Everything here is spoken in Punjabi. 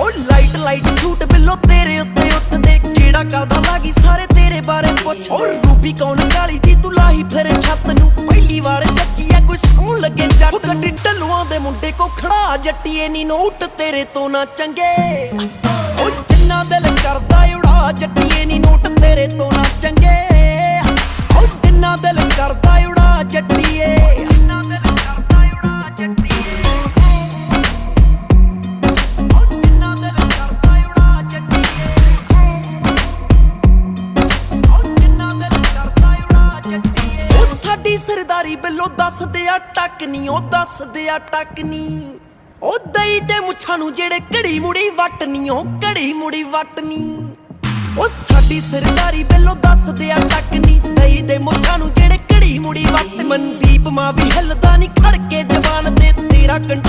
ਉਹ ਲਾਈਟ ਲਾਈਟ ਸੂਟ ਬਿੱਲੋ ਤੇਰੇ ਉੱਤੇ ਉੱਤਦੇ ਕਿਹੜਾ ਕਾਦਾ ਲਾਗੀ ਸਾਰੇ ਤੇਰੇ ਬਾਰੇ ਪੁੱਛ। ਉਹ ਰੂਬੀ ਕੌਣ ਕਾਲੀ ਦੀ ਤੂੰ ਲਾਹੀ ਫਿਰ ਛੱਤ ਨੂੰ। ਪਹਿਲੀ ਵਾਰ ਚੱਚੀ ਆ ਕੋਈ ਸੌਣ ਲੱਗੇ ਜੱਟ ਉਹ ਗੱਡੀ ਢਲੂਆਂ ਦੇ ਮੁੰਡੇ ਕੋ ਖੜਾ ਜੱਟੀਏ ਨੀ ਨੋਟ ਤੇਰੇ ਤੋਂ ਨਾ ਚੰਗੇ। ਉਹ ਜਿੰਨਾ ਦਿਲ ਕਰਦਾ ਉਡਾ ਜੱਟੀਏ ਨੀ ਨੋਟ ਤੇਰੇ ਤੋਂ ਨਾ ਚੰਗੇ। ਉਹ ਜਿੰਨਾ ਦਿਲ ਕਰਦਾ ਸਾਡੀ ਸਰਦਾਰੀ ਬਿੱਲੋ ਦੱਸਦੇ ਆ ਟੱਕ ਨਹੀਂ ਉਹ ਦੱਸਦੇ ਆ ਟੱਕ ਨਹੀਂ ਉਹ ਦਈ ਤੇ ਮੁੱਛਾਂ ਨੂੰ ਜਿਹੜੇ ਘੜੀ ਮੁੜੀ ਵੱਟ ਨਹੀਂ ਉਹ ਘੜੀ ਮੁੜੀ ਵੱਟ ਨਹੀਂ ਉਹ ਸਾਡੀ ਸਰਦਾਰੀ ਬਿੱਲੋ ਦੱਸਦੇ ਆ ਟੱਕ ਨਹੀਂ ਦਈ ਦੇ ਮੁੱਛਾਂ ਨੂੰ ਜਿਹੜੇ ਘੜੀ ਮੁੜੀ ਵੱਟ ਮਨਦੀਪ ਮਾਂ ਵੀ ਹਿੱਲਦਾ ਨਹੀਂ ਖੜ ਕੇ ਜਵਾਨ ਤੇ ਤੇਰਾ ਕੰਟ